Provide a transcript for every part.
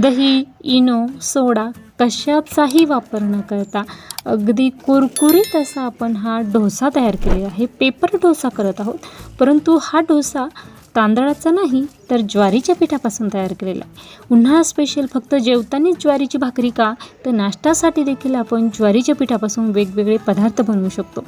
दही Eno soda कशाचाही वापर न करता अगदी कुरकुरीत असा आपण हा डोसा तयार केलेला आहे. पेपर डोसा करत आहोत. परंतु हा डोसा तांदळाचा नाही तर ज्वारीच्या पिठापासून तयार केलेला आहे. उन्हाळा स्पेशल फक्त जेवतानीच ज्वारीची भाकरी का? तर नाश्त्यासाठी देखील आपण ज्वारीच्या पिठापासून वेगवेगळे पदार्थ बनवू शकतो.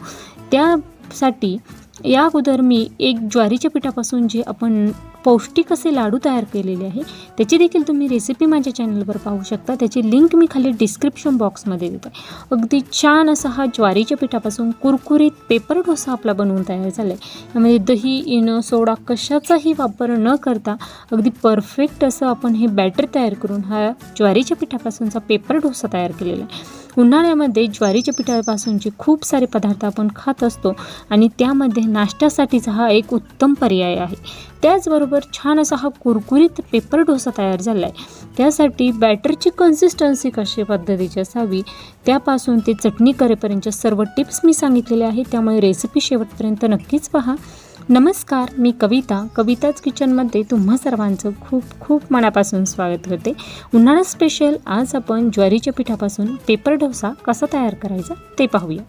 त्यासाठी या अगोदर मी एक ज्वारीच्या पिठापासून जे आपण पौष्टिक असे लाडू तयार केलेले आहे त्याची देखील तुम्ही रेसिपी माझ्या चॅनलवर पाहू शकता. त्याची लिंक मी खाली डिस्क्रिप्शन बॉक्समध्ये देत. आहे अगदी छान असा हा ज्वारीच्या पिठापासून कुरकुरीत पेपर डोसा आपला बनवून तयार झाला आहे यामध्ये दही इनो सोडा कशाचाही वापर न करता अगदी परफेक्ट असं आपण हे बॅटर तयार करून हा ज्वारीच्या पिठापासूनचा पेपर डोसा तयार केलेला आहे. उन्हाळ्यामध्ये ज्वारीच्या पिठापासूनचे खूप सारे पदार्थ आपण खात असतो आणि त्यामध्ये नाश्त्यासाठीचा हा एक उत्तम पर्याय आहे. त्याचबरोबर छान असा हा कुरकुरीत पेपर डोसा तयार झाला आहे त्यासाठी बॅटरची कन्सिस्टन्सी कशी पद्धतीची असावी त्यापासून ते चटणी करेपर्यंतच्या सर्व टिप्स मी सांगितलेले आहे त्यामुळे रेसिपी शेवटपर्यंत नक्कीच पहा. नमस्कार मी कविता. कविताच किचनमध्ये तुम्हा सर्वांचं खूप खूप मनापासून स्वागत करते. उन्हाळा स्पेशल आज आपण ज्वारीच्या पिठापासून पेपर डोसा कसा तयार करायचा ते पाहूया.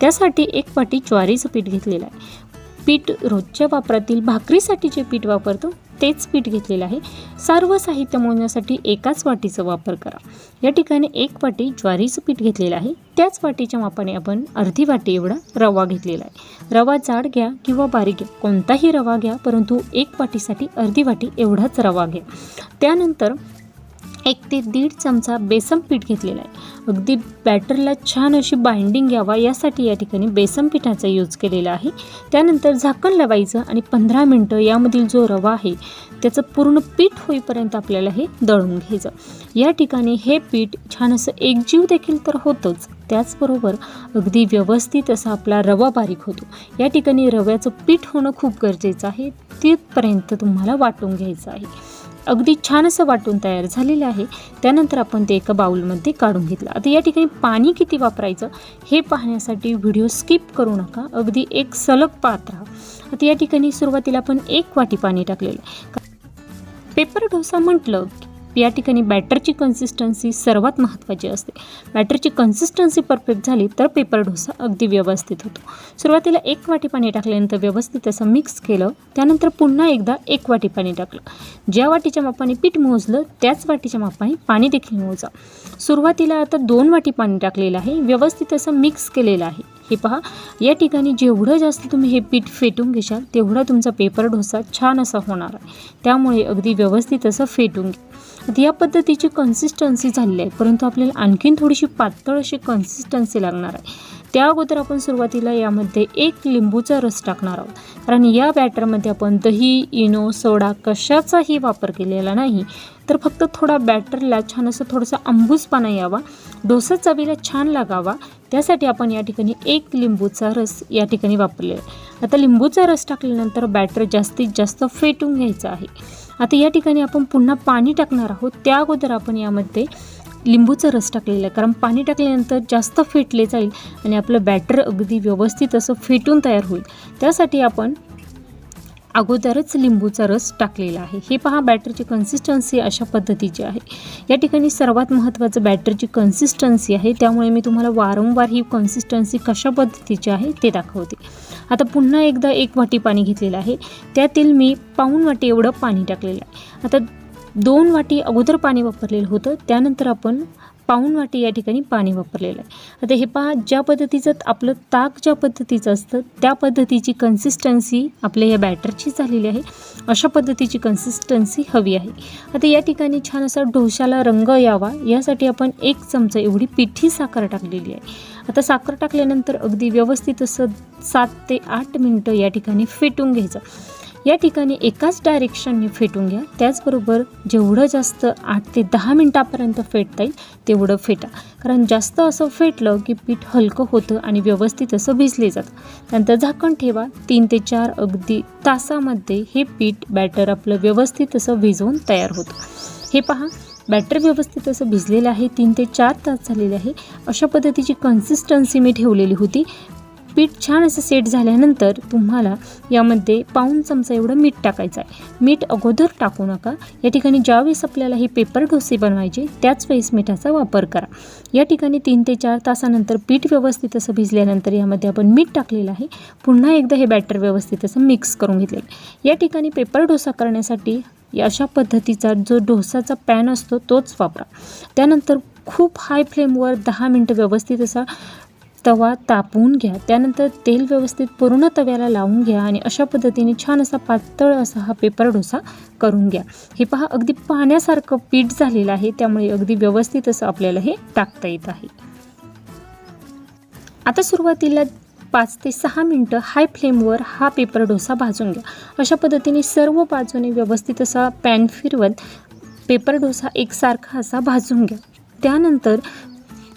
त्यासाठी एक वाटी ज्वारीचं पीठ घेतलेलं आहे. पीठ रोजच्या वापरातील भाकरीसाठी जे पीठ वापरतो तेच पीठ घेतलेलं आहे. सर्व साहित्य मोजण्यासाठी एकाच वाटीचा वापर करा. या ठिकाणी एक वाटी ज्वारीचं पीठ घेतलेलं आहे. त्याच वाटीच्या मापाने आपण अर्धी वाटी एवढा रवा घेतलेला आहे. रवा जाड घ्या किंवा बारीक घ्या. कोणताही रवा घ्या परंतु एक वाटीसाठी अर्धी वाटी एवढाच रवा घ्या. त्यानंतर एक ते दीड चमचा बेसन पीठ घेतलेला आहे. अगदी बॅटरला छान अशी बाइंडिंग यावा यासाठी या ठिकाणी बेसन पिठाचा यूज केलेला आहे. त्यानंतर झाकण लावायचं आणि पंधरा मिनटं यामधील जो रवा आहे त्याचं पूर्ण पीठ होईपर्यंत आपल्याला हे दळून घ्यायचं. या ठिकाणी हे पीठ छान असं एकजीव देखील तर होतंच त्याचबरोबर अगदी व्यवस्थित असा आपला रवा बारीक होतो. या ठिकाणी रव्याचं पीठ होणं खूप गरजेचं आहे तिथपर्यंत तुम्हाला वाटून घ्यायचं आहे. अगदी छान असं वाटून तयार झालेलं आहे. त्यानंतर आपण ते एका बाउलमध्ये काढून घेतलं. आता या ठिकाणी पाणी किती वापरायचं हे पाहण्यासाठी व्हिडिओ स्किप करू नका. अगदी एक सलग पात्र. राहा आता या ठिकाणी सुरुवातीला आपण एक वाटी पाणी टाकलेलं आहे. पेपर डोसा म्हटलं या ठिकाणी बॅटरची कन्सिस्टन्सी सर्वात महत्त्वाची असते. बॅटरची कन्सिस्टन्सी परफेक्ट झाली तर पेपर डोसा अगदी व्यवस्थित होतो. सुरुवातीला एक वाटी पाणी टाकल्यानंतर व्यवस्थित त्याचं मिक्स केलं त्यानंतर पुन्हा एकदा एक वाटी पाणी टाकलं. ज्या वाटीच्या मापाने पीठ मोजलं त्याच वाटीच्या मापाने पाणी देखील मोजा. सुरुवातीला आता दोन वाटी पाणी टाकलेलं आहे व्यवस्थित असं मिक्स केलेलं आहे. हे पहा या ठिकाणी जेवढं जास्त तुम्ही हे पीठ फेटून घेशाल तेवढा तुमचा पेपर डोसा छान असा होणार आहे. त्यामुळे अगदी व्यवस्थित असं फेटून घ्या. आता या पद्धतीची कन्सिस्टन्सी झालेली आहे. परंतु आपल्याला आणखीन थोडीशी पातळ अशी कन्सिस्टन्सी लागणार आहे. त्या अगोदर आपण सुरुवातीला यामध्ये एक लिंबूचा रस टाकणार आहोत. कारण या बॅटरमध्ये आपण दही इनो सोडा कशाचाही वापर केलेला नाही. तर फक्त थोडा बॅटरला छान असं थोडंसं आंबूसपणा यावा. डोसा चवीला छान लागावा. त्यासाठी आपण या ठिकाणी एक लिंबूचा रस या ठिकाणी वापरलेला आहे. आता लिंबूचा रस टाकल्यानंतर बॅटर जास्तीत जास्त फेटून घ्यायचं आहे. आता या ठिकाणी आपण पुन्हा पाणी टाकणार आहोत. त्या अगोदर आपण यामध्ये लिंबूचा रस टाकलेला आहे. कारण पाणी टाकल्यानंतर जास्त फेटले जाईल आणि आपलं बॅटर अगदी व्यवस्थित असं फेटून तयार होईल. त्यासाठी आपण अगोदरच लिंबूचा रस टाकलेला आहे. हे पहा बॅटरची कन्सिस्टन्सी अशा पद्धतीची आहे. या ठिकाणी सर्वात महत्त्वाचं बॅटरची कन्सिस्टन्सी आहे. त्यामुळे मी तुम्हाला वारंवार ही कन्सिस्टन्सी कशा पद्धतीची आहे ते दाखवते. आता पुन्हा एकदा एक वाटी पाणी घेतलेलं आहे. त्यातील मी पाऊण वाटी एवढं पाणी टाकलेलं आहे. आता दोन वाटी अगोदर पाणी वापरलेलं होतं. त्यानंतर आपण पाऊण वाटे या ठिकाणी पाणी वापरलेलं आहे. आता हे पहा ज्या पद्धतीचं आपलं ताक ज्या पद्धतीचं असतं त्या पद्धतीची कन्सिस्टन्सी आपल्या या बॅटरची झालेली आहे. अशा पद्धतीची कन्सिस्टन्सी हवी आहे. आता या ठिकाणी छान असा डोशाला रंग यावा यासाठी आपण एक चमचा एवढी पिठी साखर टाकलेली आहे. आता साखर टाकल्यानंतर अगदी व्यवस्थित असं सात ते आठ मिनटं या ठिकाणी फेटून घ्यायचं. या ठिकाणी एकाच डायरेक्शनने फेटून घ्या. त्याचबरोबर जेवढं जास्त आठ ते दहा मिनटापर्यंत फेटता येईल तेवढं फेटा. कारण जास्त असं फेटलं की पीठ हलकं होतं आणि व्यवस्थित असं भिजले जातं. त्यानंतर झाकण ठेवा. तीन ते चार अगदी तासामध्ये हे पीठ बॅटर आपलं व्यवस्थित असं भिजवून तयार होतं. हे पहा. बॅटर व्यवस्थित असं भिजलेलं आहे. तीन ते चार तास झालेले आहे. अशा पद्धतीची कन्सिस्टन्सी मी ठेवलेली होती. पीठ छान असं सेट झाल्यानंतर तुम्हाला यामध्ये पाऊण चमचा एवढं मीठ टाकायचं आहे. मीठ अगोदर टाकू नका. या ठिकाणी ज्यावेळेस आपल्याला हे पेपर डोसे बनवायचे त्याच वेळेस मिठाचा वापर करा. या ठिकाणी तीन ते चार तासानंतर पीठ व्यवस्थित असं भिजल्यानंतर यामध्ये आपण मीठ टाकलेलं आहे. पुन्हा एकदा हे बॅटर व्यवस्थित असं मिक्स करून घेतलेलं या ठिकाणी पेपर डोसा करण्यासाठी अशा पद्धतीचा जो डोसाचा पॅन असतो तोच वापरा. त्यानंतर खूप हाय फ्लेमवर दहा मिनटं व्यवस्थित असा तवा तापवून घ्या. त्यानंतर तेल व्यवस्थित पूर्ण तव्याला लावून घ्या आणि अशा पद्धतीने छान असा पातळ असा हा पेपर डोसा करून घ्या. हे पहा अगदी पाण्यासारखं पीठ झालेलं आहे त्यामुळे अगदी व्यवस्थित असं आपल्याला हे टाकता येत आहे. आता सुरुवातीला पाच ते सहा मिनटं हाय फ्लेमवर हा पेपर डोसा भाजून घ्या. अशा पद्धतीने सर्व बाजूने व्यवस्थित असा पॅन फिरवत पेपर डोसा एकसारखा असा भाजून घ्या. त्यानंतर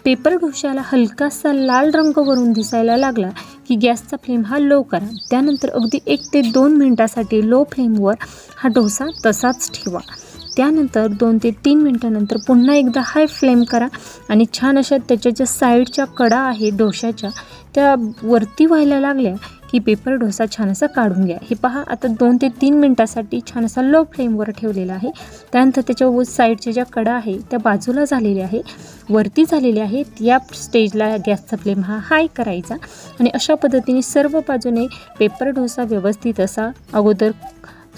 पेपर ढोशाला हलकासा लाल रंग वरून दिसायला लागला की गॅसचा फ्लेम हा लो करा. त्यानंतर अगदी एक ते दोन मिनटासाठी लो फ्लेमवर हा डोसा तसाच ठेवा. त्यानंतर दोन ते तीन मिनटानंतर पुन्हा एकदा हाय फ्लेम करा आणि छान अशा त्याच्या ज्या साईडच्या कडा आहे डोशाच्या त्या वरती व्हायला लागल्या की पेपर डोसा छान असा काढून घ्या. हे पहा आता दोन ते तीन मिनटासाठी छान असा लो फ्लेमवर ठेवलेला आहे. त्यानंतर त्याच्या व साईडच्या ज्या कडा आहे त्या बाजूला झालेल्या आहे. वरती झालेल्या आहेत या स्टेजला गॅसचा फ्लेम हा हाय करायचा. आणि अशा पद्धतीने सर्व बाजूने पेपर डोसा व्यवस्थित असा अगोदर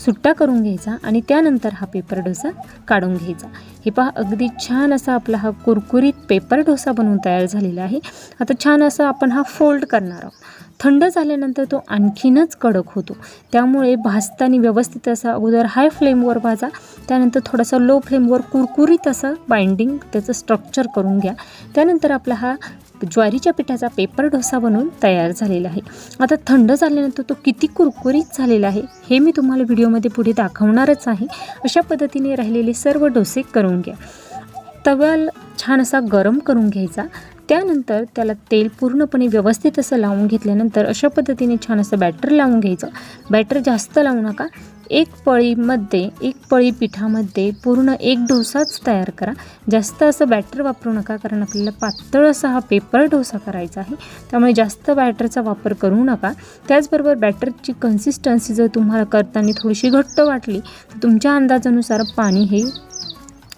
सुट्टा करून घ्यायचा आणि त्यानंतर हा पेपर डोसा काढून घ्यायचा. हे पहा अगदी छान असा आपला हा कुरकुरीत पेपर डोसा बनवून तयार झालेला आहे. आता छान असा आपण हा फोल्ड करणार आहोत. थंड झाल्यानंतर तो आणखीनच कडक होतो. त्यामुळे भाजताना व्यवस्थित असा अगोदर हाय फ्लेमवर भाजा त्यानंतर थोडासा लो फ्लेमवर कुरकुरीत असं बाइंडिंग त्याचं स्ट्रक्चर करून घ्या. त्यानंतर आपला हा ज्वारीच्या पिठाचा पेपर डोसा बनवून तयार झालेला आहे. आता थंड झाल्यानंतर तो किती कुरकुरीत झालेला आहे हे मी तुम्हाला व्हिडिओमध्ये पुढे दाखवणारच आहे. अशा पद्धतीने राहिलेले सर्व डोसे करून घ्या. तव्याला छान असा गरम करून घ्यायचा. त्यानंतर त्याला तेल पूर्णपणे व्यवस्थित असं लावून घेतल्यानंतर अशा पद्धतीने छान असं बॅटर लावून घ्यायचं. बॅटर जास्त लावू नका. एक पळीमध्ये एक पळी पिठामध्ये पूर्ण एक डोसाच तयार करा. जास्त असं बॅटर वापरू नका कारण आपल्याला पातळ असा हा पेपर डोसा करायचा आहे. त्यामुळे जास्त बॅटरचा वापर करू नका. त्याचबरोबर बॅटरची कन्सिस्टन्सी जर तुम्हाला करताना थोडीशी घट्ट वाटली तर तुमच्या अंदाजानुसार पाणी हे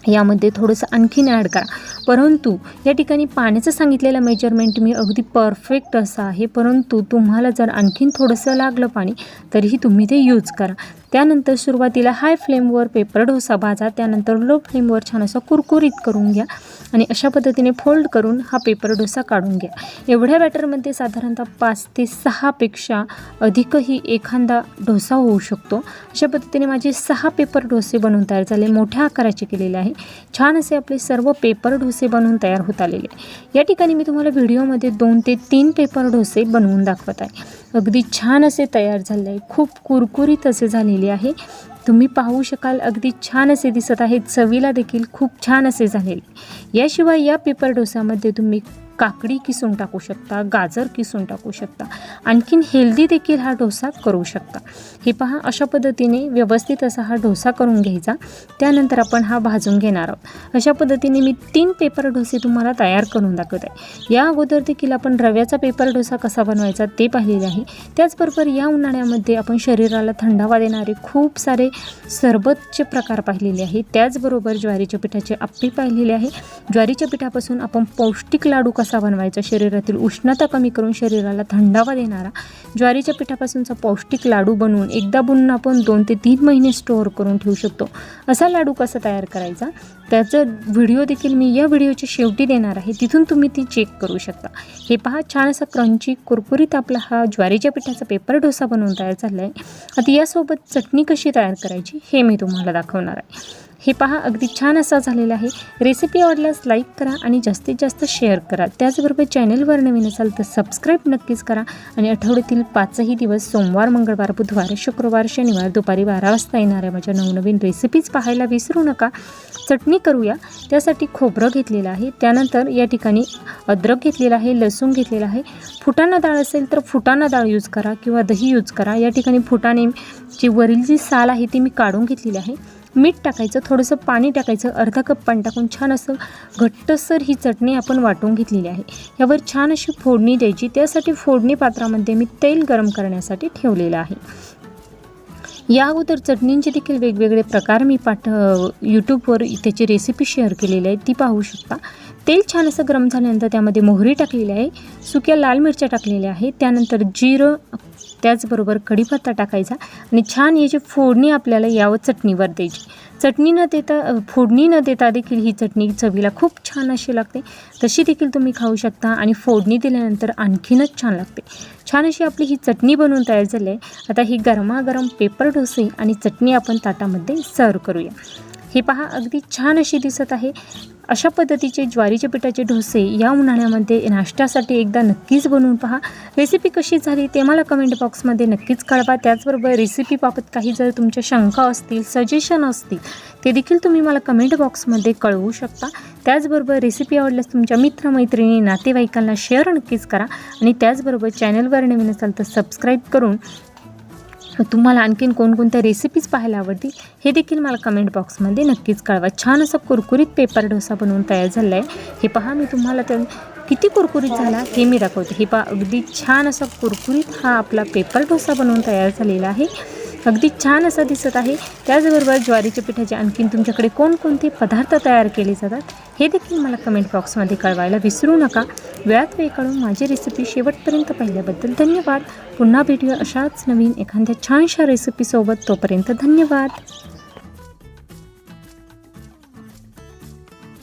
यामध्ये थोडंसं आणखीन ॲड करा. परंतु या ठिकाणी पाण्याचं सांगितलेलं मेजरमेंट मी अगदी परफेक्ट असं आहे. परंतु तुम्हाला जर आणखीन थोडंसं लागलं पाणी तरीही तुम्ही ते यूज करा. त्यानंतर सुरुवातीला हाय फ्लेमवर पेपर डोसा भाजा. त्यानंतर लो फ्लेमवर छान असं कुरकुरीत करून घ्या. आणि अशा पद्धतीने फोल्ड करून हा पेपर डोसा काढून घ्या. एवढ्या बॅटरमध्ये साधारणतः पाच ते सहापेक्षा अधिकही एखादा डोसा होऊ शकतो. अशा पद्धतीने माझे सहा पेपर डोसे बनवून तयार झाले. मोठ्या आकाराचे केलेले आहे. छान असे आपले सर्व पेपर डोसे बनवून तयार होत आलेले आहे. या ठिकाणी मी तुम्हाला व्हिडिओमध्ये दोन ते तीन पेपर डोसे बनवून दाखवत आहे. अगदी छान असे तयार झाले आहे. खूप कुरकुरीत असे झालेले आहे. तुम्ही पाहू शकाल अगदी छान असे दिसत आहेत. चवीला देखील खूप छान असे झालेले. याशिवाय या पेपर डोसामध्ये तुम्ही काकडी किसून टाकू शकता गाजर किसून टाकू शकता. आणखीन हेल्दी देखील हा डोसा करू शकता. हे पहा अशा पद्धतीने व्यवस्थित असा हा डोसा करून घ्यायचा. त्यानंतर आपण हा भाजून घेणार आहोत. अशा पद्धतीने मी तीन पेपर डोसे तुम्हाला तयार करून दाखवत आहे. या अगोदर देखील आपण रव्याचा पेपर डोसा कसा बनवायचा ते पाहिलेले आहे. त्याचबरोबर या उन्हाळ्यामध्ये आपण शरीराला थंडावा देणारे खूप सारे सरबतचे प्रकार पाहिलेले आहे त्याचबरोबर ज्वारीच्या पिठाचे आप्पे पाहिलेले आहे. ज्वारीच्या पिठापासून आपण पौष्टिक लाडू कसा कसा बनवायचा शरीरातील उष्णता कमी करून शरीराला थंडावा देणारा ज्वारीच्या पिठापासूनचा पौष्टिक लाडू बनवून एकदा बनवून आपण दोन ते तीन महिने स्टोअर करून ठेवू शकतो. असा लाडू कसा तयार करायचा? त्याचं व्हिडिओ देखील मी या व्हिडिओच्या शेवटी देणार आहे. तिथून तुम्ही ती चेक करू शकता. हे पहा छान असा क्रंची कुरकुरीत आपला हा ज्वारीच्या पिठाचा पेपर डोसा बनवून तयार झाला आहे आता यासोबत चटणी कशी तयार करायची हे मी तुम्हाला दाखवणार आहे. हे पहा अगदी छान असा झालेला आहे. रेसिपी आवडल्यास लाईक करा आणि जास्तीत जास्त शेअर करा. त्याचबरोबर चॅनलवर नवीन असाल तर सबस्क्राईब नक्कीच करा आणि आठवड्यातील पाचही दिवस सोमवार मंगळवार बुधवार शुक्रवार शनिवार दुपारी बारा वाजता येणाऱ्या माझ्या नवनवीन रेसिपीज पाहायला विसरू नका. चटणी करूया. त्यासाठी खोबरं घेतलेलं आहे. त्यानंतर या ठिकाणी अद्रक घेतलेला आहे लसूण घेतलेला आहे. फुटाणा डाळ असेल तर फुटाणा डाळ यूज करा किंवा दही यूज करा. या ठिकाणी फुटाणे जी वरील जी साल आहे ती मी काढून घेतलेली आहे. मीठ टाकायचं थोडंसं पाणी टाकायचं अर्धा कप पाणी टाकून छान असं घट्टसर ही चटणी आपण वाटून घेतलेली आहे. यावर छान अशी फोडणी द्यायची त्यासाठी फोडणी पात्रामध्ये मी तेल गरम करण्यासाठी ठेवलेलं आहे. या अगोदर चटणींचे देखील वेगवेगळे प्रकार मी पाठ यूट्यूबवर त्याची रेसिपी शेअर केलेली आहे ती पाहू शकता. तेल छान असं गरम झाल्यानंतर त्यामध्ये मोहरी टाकलेली आहे सुक्या लाल मिरच्या टाकलेल्या आहे त्यानंतर जिरं त्याचबरोबर कढीपत्ता टाकायचा आणि छान याची फोडणी आपल्याला यावं चटणीवर द्यायची. चटणी न देता फोडणी न देता देखील ही चटणी चवीला खूप छान अशी लागते. तशी देखील तुम्ही खाऊ शकता आणि फोडणी दिल्यानंतर आणखीनच छान लागते. छान अशी आपली ही चटणी बनवून तयार झाली आहे. आता ही गरमागरम पेपर डोसे आणि चटणी आपण ताटामध्ये सर्व करूया. हे पहा अगदी छान अशी दिसत आहे. अशा पद्धतीचे ज्वारीच्या पिठाचे डोसे या उन्हाळ्यामध्ये नाश्त्यासाठी एकदा नक्कीच बनवून पहा. रेसिपी कशी झाली ते मला कमेंट बॉक्समध्ये नक्कीच कळवा. त्याचबरोबर रेसिपीबाबत काही जर तुमच्या शंका असतील सजेशन असतील ते देखील तुम्ही मला कमेंट बॉक्समध्ये कळवू शकता. त्याचबरोबर रेसिपी आवडल्यास तुमच्या मित्रमैत्रिणी नातेवाईकांना शेअर नक्कीच करा. आणि त्याचबरोबर चॅनलवर नवीन असाल तर सबस्क्राईब करून तुम्हाला आणखीन कोणकोणत्या रेसिपीज पाहायला आवडतील हे देखील मला कमेंट बॉक्समध्ये नक्कीच कळवा. छान असा कुरकुरीत पेपर डोसा बनवून तयार झाला आहे हे पहा मी तुम्हाला तर किती कुरकुरीत झाला हे मी दाखवते. हे पहा अगदी छान असा कुरकुरीत हा आपला पेपर डोसा बनवून तयार झालेला आहे. अगदी छान असा दिसत आहे. त्याचबरोबर ज्वारीच्या पिठाचे आणखीन तुमच्याकडे कोणकोणते पदार्थ तयार केले जातात हे देखील मला कमेंट बॉक्समध्ये कळवायला विसरू नका. वेळात वेळ काढून माझी रेसिपी शेवटपर्यंत पाहिल्याबद्दल धन्यवाद. पुन्हा भेटूया अशाच नवीन एखाद्या छानशा रेसिपीसोबत तोपर्यंत धन्यवाद.